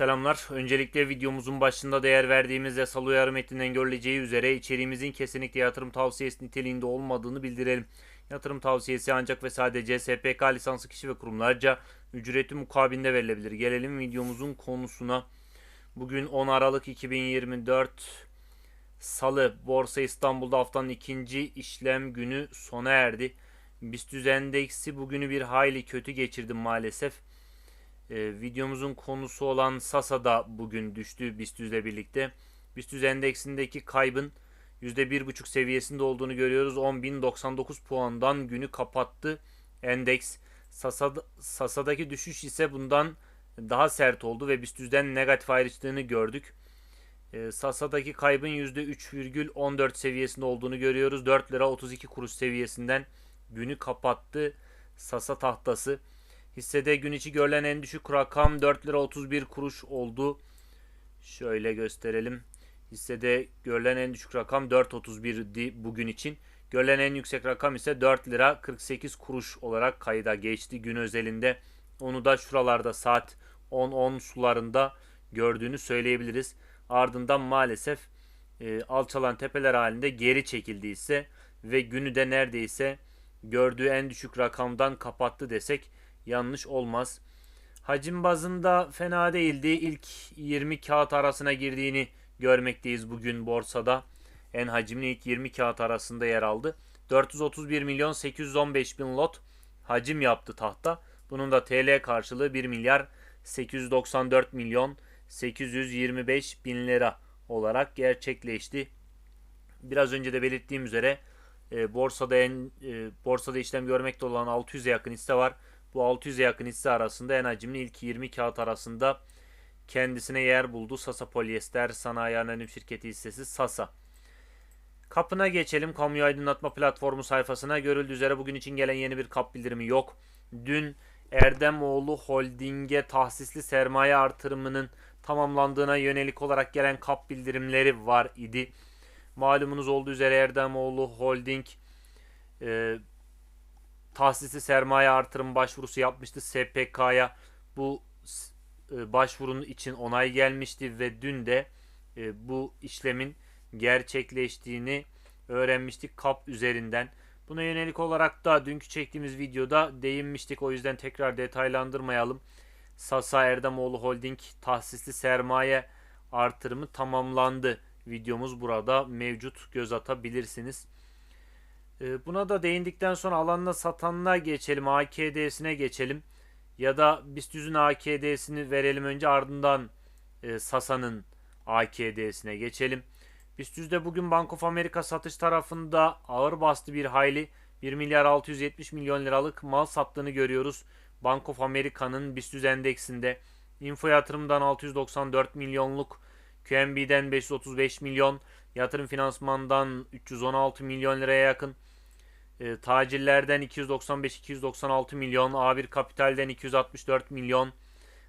Selamlar. Öncelikle videomuzun başında değer verdiğimiz yasal uyarı metninden görüleceği üzere içeriğimizin kesinlikle yatırım tavsiyesi niteliğinde olmadığını bildirelim. Yatırım tavsiyesi ancak ve sadece SPK lisanslı kişi ve kurumlarca ücreti mukabilinde verilebilir. Gelelim videomuzun konusuna. Bugün 10 Aralık 2024 Salı Borsa İstanbul'da haftanın ikinci işlem günü sona erdi. BIST endeksi bugünü bir hayli kötü geçirdi maalesef. Ee, videomuzun konusu olan Sasa da bugün düştü BIST ile birlikte. BIST endeksindeki kaybın %1,5 seviyesinde olduğunu görüyoruz. 10.099 puandan günü kapattı endeks. Sasa, Sasa'daki düşüş ise bundan daha sert oldu ve BIST negatif ayrıştığını gördük. Ee, Sasa'daki kaybın %3,14 seviyesinde olduğunu görüyoruz. 4 lira 32 kuruş seviyesinden günü kapattı Sasa tahtası. Hissede gün içi görülen en düşük rakam 4 lira 31 kuruş oldu. Şöyle gösterelim. Hissede görülen en düşük rakam 4.31'di bugün için. Görülen en yüksek rakam ise 4 lira 48 kuruş olarak kayda geçti gün özelinde. Onu da şuralarda saat 10-10 sularında gördüğünü söyleyebiliriz. Ardından maalesef e, alçalan tepeler halinde geri çekildiyse ve günü de neredeyse gördüğü en düşük rakamdan kapattı desek yanlış olmaz. Hacim bazında fena değildi. İlk 20 kağıt arasına girdiğini görmekteyiz bugün borsada. En hacimli ilk 20 kağıt arasında yer aldı. 431 milyon 815 bin lot hacim yaptı tahta. Bunun da TL karşılığı 1 milyar 894 milyon 825 bin lira olarak gerçekleşti. Biraz önce de belirttiğim üzere e, borsada en e, borsada işlem görmekte olan 600'e yakın hisse var. Bu 600'e yakın hisse arasında en hacimli ilk 20 kağıt arasında kendisine yer buldu. Sasa Polyester Sanayi Anonim Şirketi hissesi Sasa. Kapına geçelim. Kamuyu aydınlatma platformu sayfasına. Görüldüğü üzere bugün için gelen yeni bir kap bildirimi yok. Dün Erdemoğlu Holding'e tahsisli sermaye artırımının tamamlandığına yönelik olarak gelen kap bildirimleri var idi. Malumunuz olduğu üzere Erdemoğlu Holding e, tahsisli sermaye artırım başvurusu yapmıştı SPK'ya. Bu e, başvurunun için onay gelmişti ve dün de e, bu işlemin gerçekleştiğini öğrenmiştik KAP üzerinden. Buna yönelik olarak da dünkü çektiğimiz videoda değinmiştik. O yüzden tekrar detaylandırmayalım. Sasa Erdemoğlu Holding tahsisli sermaye artırımı tamamlandı. Videomuz burada mevcut. Göz atabilirsiniz. Ee, buna da değindikten sonra alanına satanına geçelim. AKD'sine geçelim. Ya da BIST 100'ün AKD'sini verelim önce ardından e, Sasa'nın AKD'sine geçelim. BIST 100'de bugün Bank of America satış tarafında ağır bastı bir hayli. 1 milyar 670 milyon liralık mal sattığını görüyoruz. Bank of America'nın BIST 100 endeksinde. Info yatırımdan 694 milyonluk, QNB'den 535 milyon, yatırım finansmandan 316 milyon liraya yakın, e, tacirlerden 295-296 milyon, A1 Kapital'den 264 milyon,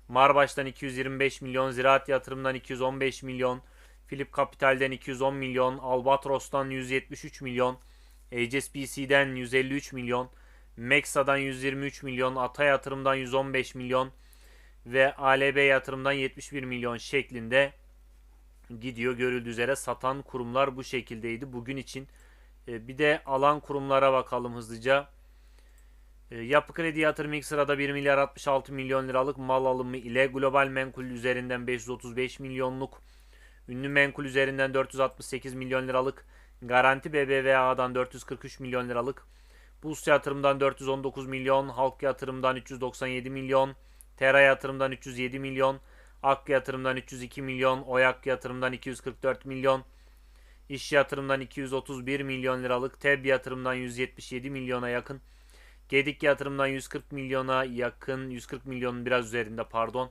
Marbaş'tan 225 milyon, Ziraat Yatırım'dan 215 milyon, Philip Kapital'den 210 milyon, Albatros'tan 173 milyon, HSBC'den 153 milyon, Mexa'dan 123 milyon, Ata Yatırım'dan 115 milyon ve ALB Yatırım'dan 71 milyon şeklinde gidiyor. Görüldüğü üzere satan kurumlar bu şekildeydi bugün için. E, bir de alan kurumlara bakalım hızlıca. E, Yapı Kredi Yatırım ilk sırada 1 milyar 66 milyon liralık mal alımı ile global menkul üzerinden 535 milyonluk, ünlü menkul üzerinden 468 milyon liralık, Garanti BBVA'dan 443 milyon liralık, Burs Yatırım'dan 419 milyon, Halk Yatırım'dan 397 milyon, Tera Yatırım'dan 307 milyon, Ak Yatırım'dan 302 milyon, Oyak Yatırım'dan 244 milyon, İş yatırımdan 231 milyon liralık, TEB yatırımdan 177 milyona yakın, Gedik yatırımdan 140 milyona yakın, 140 milyonun biraz üzerinde pardon.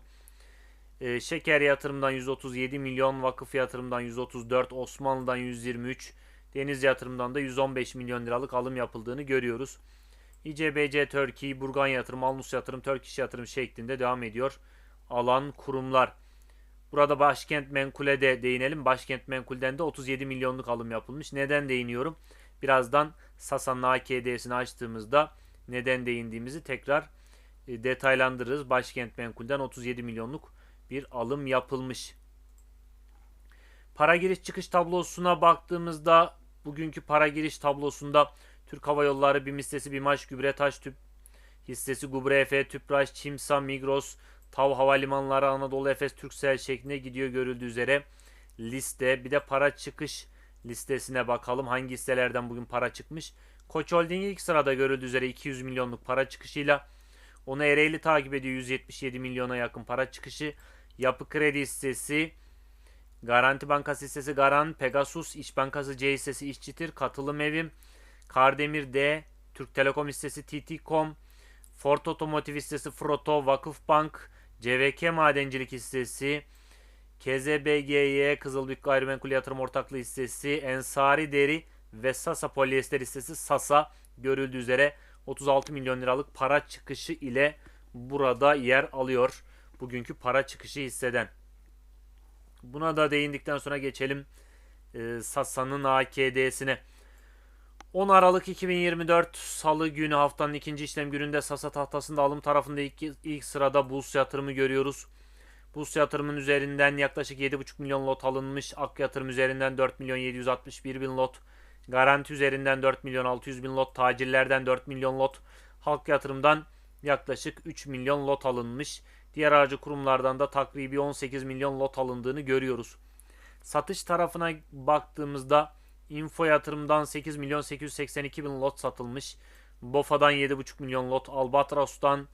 Ee, şeker yatırımdan 137 milyon, vakıf yatırımdan 134, Osmanlı'dan 123, deniz yatırımdan da 115 milyon liralık alım yapıldığını görüyoruz. İCBC Turkey, Burgan Yatırım, Alnus Yatırım, Turkish Yatırım şeklinde devam ediyor. Alan kurumlar. Burada Başkent Menkul'e de değinelim. Başkent Menkul'den de 37 milyonluk alım yapılmış. Neden değiniyorum? Birazdan Sasa'nın AKD'sini açtığımızda neden değindiğimizi tekrar e, detaylandırırız. Başkent Menkul'den 37 milyonluk bir alım yapılmış. Para giriş çıkış tablosuna baktığımızda bugünkü para giriş tablosunda Türk Hava Yolları BİM hissesi BİMAŞ Gübretaş Tüp hissesi Gubre Efe, Tüpraş, Çimsa, Migros, Tav Havalimanları, Anadolu Efes, Türksel şeklinde gidiyor görüldüğü üzere liste. Bir de para çıkış listesine bakalım. Hangi hisselerden bugün para çıkmış? Koç Holding ilk sırada görüldüğü üzere 200 milyonluk para çıkışıyla onu Ereğli takip ediyor 177 milyona yakın para çıkışı. Yapı Kredi hissesi, Garanti Bankası hissesi Garan, Pegasus, İş Bankası C hissesi İşçitir, Katılım Evim, Kardemir D, Türk Telekom hissesi TT.com, Ford Otomotiv hissesi Froto, Vakıfbank, CVK Madencilik hissesi, KZBGY, Kızılbük Gayrimenkul Yatırım Ortaklığı hissesi, Ensari Deri ve Sasa Polyester hissesi Sasa görüldüğü üzere 36 milyon liralık para çıkışı ile burada yer alıyor. Bugünkü para çıkışı hisseden. Buna da değindikten sonra geçelim e, Sasa'nın AKD'sine. 10 Aralık 2024 Salı günü haftanın ikinci işlem gününde Sasa tahtasında alım tarafında ilk, ilk sırada Burs yatırımı görüyoruz. Burs yatırımın üzerinden yaklaşık 7,5 milyon lot alınmış. Ak yatırım üzerinden 4 milyon 761 bin lot. Garanti üzerinden 4 milyon 600 bin lot. Tacirlerden 4 milyon lot. Halk yatırımdan yaklaşık 3 milyon lot alınmış. Diğer aracı kurumlardan da takribi 18 milyon lot alındığını görüyoruz. Satış tarafına baktığımızda Info yatırımdan 8 milyon 882 bin lot satılmış. Bofa'dan 7,5 milyon lot. Albatros'tan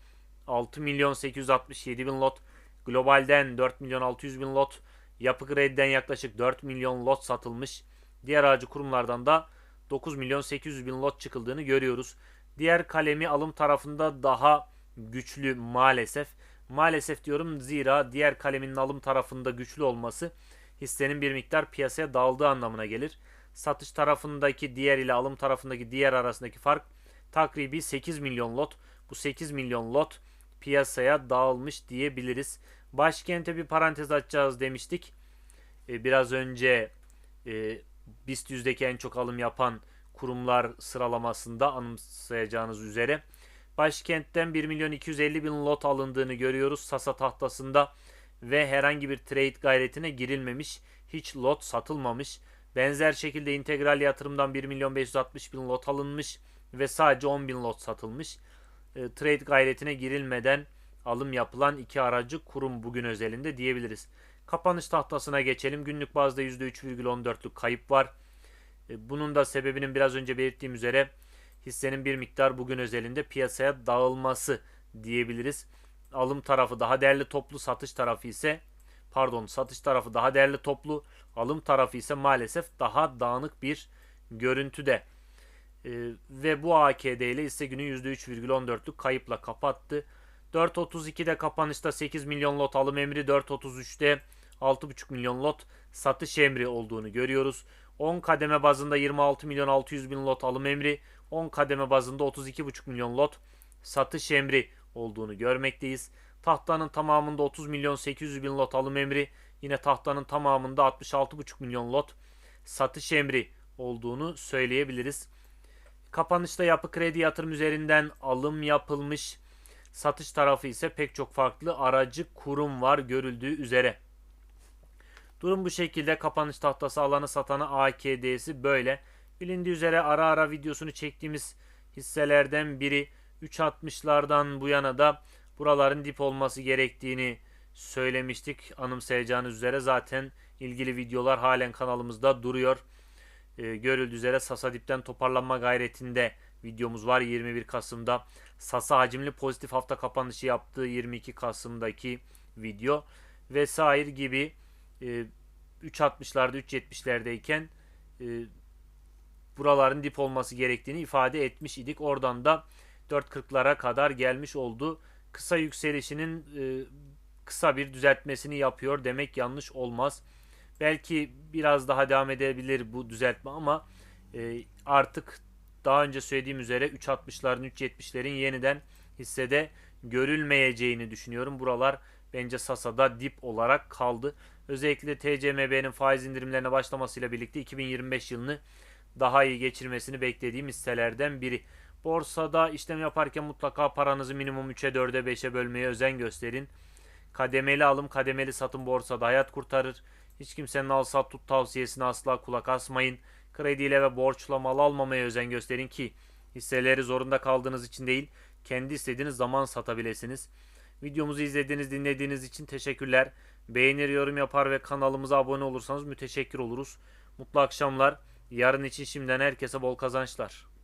6 milyon 867 bin lot. Global'den 4 milyon 600 bin lot. Yapı Kredi'den yaklaşık 4 milyon lot satılmış. Diğer aracı kurumlardan da 9 milyon 800 bin lot çıkıldığını görüyoruz. Diğer kalemi alım tarafında daha güçlü maalesef. Maalesef diyorum zira diğer kalemin alım tarafında güçlü olması hissenin bir miktar piyasaya dağıldığı anlamına gelir. Satış tarafındaki diğer ile alım tarafındaki diğer arasındaki fark takribi 8 milyon lot. Bu 8 milyon lot piyasaya dağılmış diyebiliriz. Başkente bir parantez açacağız demiştik. Ee, biraz önce e, BIST yüzdeki en çok alım yapan kurumlar sıralamasında anımsayacağınız üzere. Başkentten 1 milyon 250 bin lot alındığını görüyoruz Sasa tahtasında ve herhangi bir trade gayretine girilmemiş. Hiç lot satılmamış. Benzer şekilde integral yatırımdan 1 milyon 560 bin lot alınmış ve sadece 10 bin lot satılmış. E, trade gayretine girilmeden alım yapılan iki aracı kurum bugün özelinde diyebiliriz. Kapanış tahtasına geçelim. Günlük bazda %3,14'lük kayıp var. E, bunun da sebebinin biraz önce belirttiğim üzere hissenin bir miktar bugün özelinde piyasaya dağılması diyebiliriz. Alım tarafı daha değerli toplu, satış tarafı ise pardon satış tarafı daha değerli toplu, alım tarafı ise maalesef daha dağınık bir görüntüde. Ee, ve bu AKD ile hisse günü %3,14'lük kayıpla kapattı. 4.32'de kapanışta 8 milyon lot alım emri, 4.33'te 6.5 milyon lot satış emri olduğunu görüyoruz. 10 kademe bazında 26 milyon 600 bin lot alım emri, 10 kademe bazında 32,5 milyon lot satış emri olduğunu görmekteyiz. Tahtanın tamamında 30 milyon 800 bin lot alım emri, yine tahtanın tamamında 66,5 milyon lot satış emri olduğunu söyleyebiliriz. Kapanışta yapı kredi yatırım üzerinden alım yapılmış. Satış tarafı ise pek çok farklı aracı kurum var görüldüğü üzere. Durum bu şekilde kapanış tahtası alanı satanı AKD'si böyle. Bilindiği üzere ara ara videosunu çektiğimiz hisselerden biri 3.60'lardan bu yana da buraların dip olması gerektiğini söylemiştik. Anımsayacağınız üzere zaten ilgili videolar halen kanalımızda duruyor. Ee, görüldüğü üzere Sasa dipten toparlanma gayretinde videomuz var 21 Kasım'da. Sasa hacimli pozitif hafta kapanışı yaptığı 22 Kasım'daki video vesaire gibi e, 3.60'larda 3.70'lerdeyken e, buraların dip olması gerektiğini ifade etmiş idik. Oradan da 4.40'lara kadar gelmiş oldu. Kısa yükselişinin e, kısa bir düzeltmesini yapıyor demek yanlış olmaz. Belki biraz daha devam edebilir bu düzeltme ama e, artık daha önce söylediğim üzere 3.60'ların 3.70'lerin yeniden hissede görülmeyeceğini düşünüyorum. Buralar bence Sasa'da dip olarak kaldı. Özellikle TCMB'nin faiz indirimlerine başlamasıyla birlikte 2025 yılını daha iyi geçirmesini beklediğim hisselerden biri. Borsada işlem yaparken mutlaka paranızı minimum 3'e 4'e 5'e bölmeye özen gösterin. Kademeli alım, kademeli satım borsada hayat kurtarır. Hiç kimsenin al sat tut tavsiyesine asla kulak asmayın. Krediyle ve borçla mal almamaya özen gösterin ki hisseleri zorunda kaldığınız için değil, kendi istediğiniz zaman satabilirsiniz. Videomuzu izlediğiniz, dinlediğiniz için teşekkürler. Beğenir, yorum yapar ve kanalımıza abone olursanız müteşekkir oluruz. Mutlu akşamlar. Yarın için şimdiden herkese bol kazançlar.